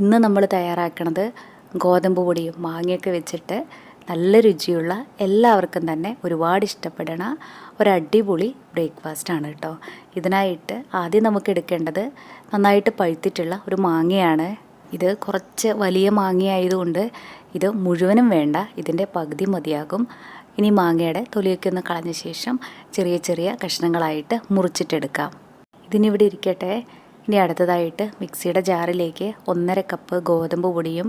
ഇന്ന് നമ്മൾ തയ്യാറാക്കണത് ഗോതമ്പ് പൊടിയും മാങ്ങയൊക്കെ വെച്ചിട്ട് നല്ല രുചിയുള്ള എല്ലാവർക്കും തന്നെ ഒരുപാട് ഇഷ്ടപ്പെടണ ഒരു അടിപൊളി ബ്രേക്ക്ഫാസ്റ്റ് ആണ് കേട്ടോ. ഇതിനായിട്ട് ആദ്യം നമുക്ക് എടുക്കേണ്ടത് നന്നായിട്ട് പഴുത്തിട്ടുള്ള ഒരു മാങ്ങയാണ്. ഇത് കുറച്ച് വലിയ മാങ്ങയായതുകൊണ്ട് ഇത് മുഴുവനും വേണ്ട ഇതിന്റെ പകുതി മതിയാകും. ഇനി മാങ്ങയുടെ തൊലിയൊക്കെ ഒന്ന് കളഞ്ഞ ശേഷം ചെറിയ ചെറിയ കഷ്ണങ്ങളായിട്ട് മുറിച്ചിട്ടെടുക്കാം. ഇതിനിവിടെ ഇരിക്കട്ടെ. ഇനി അടുത്തതായിട്ട് മിക്സിയുടെ ജാറിലേക്ക് ഒന്നര കപ്പ് ഗോതമ്പ് പൊടിയും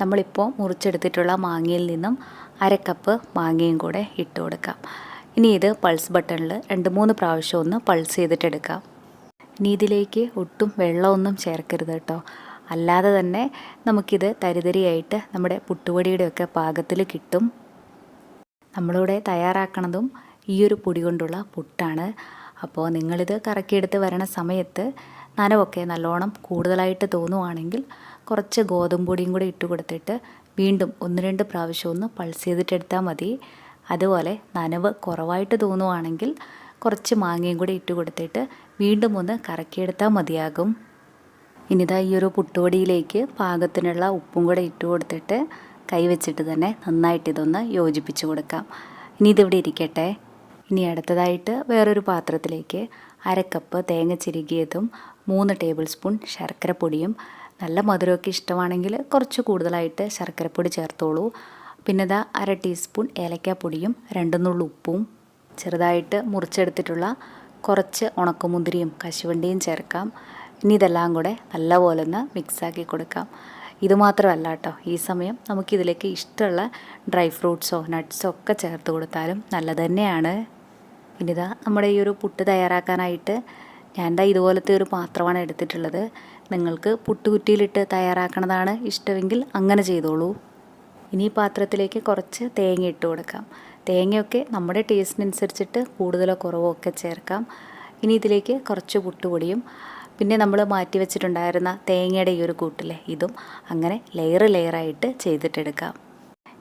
നമ്മളിപ്പോൾ മുറിച്ചെടുത്തിട്ടുള്ള മാങ്ങയിൽ നിന്നും അര കപ്പ് മാങ്ങയും കൂടെ ഇട്ട് കൊടുക്കാം. ഇനി ഇത് പൾസ് ബട്ടണിൽ രണ്ട് മൂന്ന് പ്രാവശ്യം ഒന്ന് പൾസ് ചെയ്തിട്ടെടുക്കാം ഇനി ഇതിലേക്ക് ഒട്ടും വെള്ളമൊന്നും ചേർക്കരുത് കേട്ടോ. അല്ലാതെ തന്നെ നമുക്കിത് തരിതരിയായിട്ട് നമ്മുടെ പുട്ടുപൊടിയുടെയൊക്കെ പാകത്തിൽ കിട്ടും. നമ്മളിവിടെ തയ്യാറാക്കണതും ഈ ഒരു പൊടി കൊണ്ടുള്ള പുട്ടാണ്. അപ്പോൾ നിങ്ങളിത് കറക്കിയെടുത്ത് വരണ സമയത്ത് നനവൊക്കെ നല്ലോണം കൂടുതലായിട്ട് തോന്നുവാണെങ്കിൽ കുറച്ച് ഗോതമ്പ് പൊടിയും കൂടി ഇട്ട് കൊടുത്തിട്ട് വീണ്ടും ഒന്ന് രണ്ട് പ്രാവശ്യം ഒന്ന് പൾസ് ചെയ്തിട്ടെടുത്താൽ മതി. അതുപോലെ നനവ് കുറവായിട്ട് തോന്നുവാണെങ്കിൽ കുറച്ച് മാങ്ങയും കൂടി ഇട്ട് കൊടുത്തിട്ട് വീണ്ടും ഒന്ന് കറക്കിയെടുത്താൽ മതിയാകും. ഇനിതാ ഈ ഒരു പുട്ടുപൊടിയിലേക്ക് പാകത്തിനുള്ള ഉപ്പും കൂടെ ഇട്ട് കൊടുത്തിട്ട് കൈവച്ചിട്ട് തന്നെ നന്നായിട്ട് ഇതൊന്ന് യോജിപ്പിച്ച് കൊടുക്കാം. ഇനി ഇതിവിടെ ഇരിക്കട്ടെ. ഇനി അടുത്തതായിട്ട് വേറൊരു പാത്രത്തിലേക്ക് അരക്കപ്പ് തേങ്ങ ചിരുകിയതും മൂന്ന് ടേബിൾ സ്പൂൺ ശർക്കരപ്പൊടിയും. നല്ല മധുരമൊക്കെ ഇഷ്ടമാണെങ്കിൽ കുറച്ച് കൂടുതലായിട്ട് ശർക്കരപ്പൊടി ചേർത്തോളൂ. പിന്നെ ഇതാ അര ടീസ്പൂൺ ഏലക്കാപ്പൊടിയും രണ്ട് നുള്ളു ഉപ്പും ചെറുതായിട്ട് മുറിച്ചെടുത്തിട്ടുള്ള കുറച്ച് ഉണക്കമുന്തിരിയും കശുവണ്ടിയും ചേർക്കാം. ഇനി ഇതെല്ലാം കൂടെ നല്ലപോലെ ഒന്ന് മിക്സാക്കി കൊടുക്കാം. ഇത് മാത്രമല്ല കേട്ടോ ഈ സമയം നമുക്കിതിലേക്ക് ഇഷ്ടമുള്ള ഡ്രൈ ഫ്രൂട്ട്സോ നട്ട്സോ ഒക്കെ ചേർത്ത് കൊടുത്താലും നല്ലത് തന്നെയാണ്. ഇനിതാ നമ്മുടെ ഈ ഒരു പുട്ട് തയ്യാറാക്കാനായിട്ട് ഞാൻ ദാ ഇതുപോലത്തെ ഒരു പാത്രമാണ് എടുത്തിട്ടുള്ളത്. നിങ്ങൾക്ക് പുട്ടുകുറ്റിയിലിട്ട് തയ്യാറാക്കണതാണ് ഇഷ്ടമെങ്കിൽ അങ്ങനെ ചെയ്തോളൂ. ഇനി പാത്രത്തിലേക്ക് കുറച്ച് തേങ്ങ ഇട്ട് കൊടുക്കാം. തേങ്ങയൊക്കെ നമ്മുടെ ടേസ്റ്റിനനുസരിച്ചിട്ട് കൂടുതലോ കുറവോ ഒക്കെ ചേർക്കാം. ഇനി ഇതിലേക്ക് കുറച്ച് പുട്ടുപൊടിയും പിന്നെ നമ്മൾ മാറ്റി വെച്ചിട്ടുണ്ടായിരുന്ന തേങ്ങയുടെ ഈ ഒരു കൂട്ടിലെ ഇതും അങ്ങനെ ലെയർ ലെയറായിട്ട് ചെയ്തിട്ടെടുക്കാം.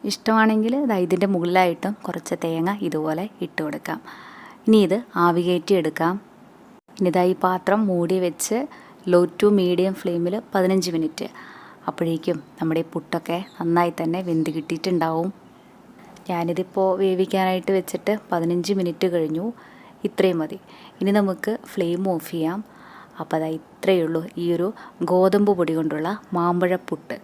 ഇഷ്ടമാണെങ്കിൽ ദാ ഇതിന്റെ മുകളിലായിട്ടും കുറച്ച് തേങ്ങ ഇതുപോലെ ഇട്ട് കൊടുക്കാം. ഇനി ഇത് ആവി എടുക്കാം. ഇനി ഇതാ ഈ പാത്രം മൂടി വെച്ച് ലോ ടു മീഡിയം ഫ്ലെയിമിൽ പതിനഞ്ച് മിനിറ്റ് അപ്പോഴേക്കും നമ്മുടെ ഈ പുട്ടൊക്കെ നന്നായി തന്നെ വെന്ത് കിട്ടിയിട്ടുണ്ടാവും. ഞാനിതിപ്പോൾ വേവിക്കാനായിട്ട് വെച്ചിട്ട് പതിനഞ്ച് മിനിറ്റ് കഴിഞ്ഞു. ഇത്രയും മതി. ഇനി നമുക്ക് ഫ്ലെയിം ഓഫ് ചെയ്യാം. അപ്പോൾ അതാ ഇത്രയേ ഉള്ളൂ ഈ ഒരു ഗോതമ്പ് പൊടി കൊണ്ടുള്ള മാമ്പഴപ്പുട്ട്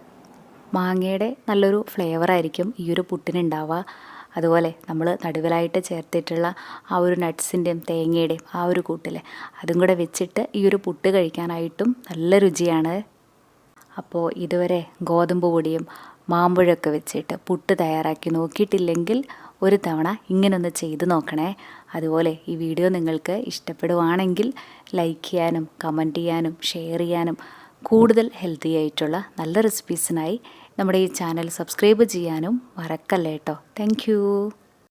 മാങ്ങയുടെ നല്ലൊരു ഫ്ലേവറായിരിക്കും ഈ ഒരു പുട്ടിനുണ്ടാവുക. അതുപോലെ നമ്മൾ നടുവിലായിട്ട് ചേർത്തിട്ടുള്ള ആ ഒരു നട്ട്സിന്റെയും തേങ്ങയുടെയും ആ ഒരു കൂട്ടിലെ അതും കൂടെ വെച്ചിട്ട് ഈ ഒരു പുട്ട് കഴിക്കാനായിട്ടും നല്ല രുചിയാണ്. അപ്പോൾ ഇതുവരെ ഗോതമ്പ് പൊടിയും മാമ്പഴമൊക്കെ വെച്ചിട്ട് പുട്ട് തയ്യാറാക്കി നോക്കിയിട്ടില്ലെങ്കിൽ ഒരു തവണ ഇങ്ങനൊന്ന് ചെയ്ത് നോക്കണേ. അതുപോലെ ഈ വീഡിയോ നിങ്ങൾക്ക് ഇഷ്ടപ്പെടുവാണെങ്കിൽ ലൈക്ക് ചെയ്യാനും കമന്റ് ചെയ്യാനും ഷെയർ ചെയ്യാനും കൂടുതൽ ഹെൽത്തി ആയിട്ടുള്ള നല്ല റെസിപ്പീസിനായി നമ്മുടെ ഈ ചാനൽ സബ്സ്ക്രൈബ് ചെയ്യാനും മറക്കല്ലേട്ടോ താങ്ക്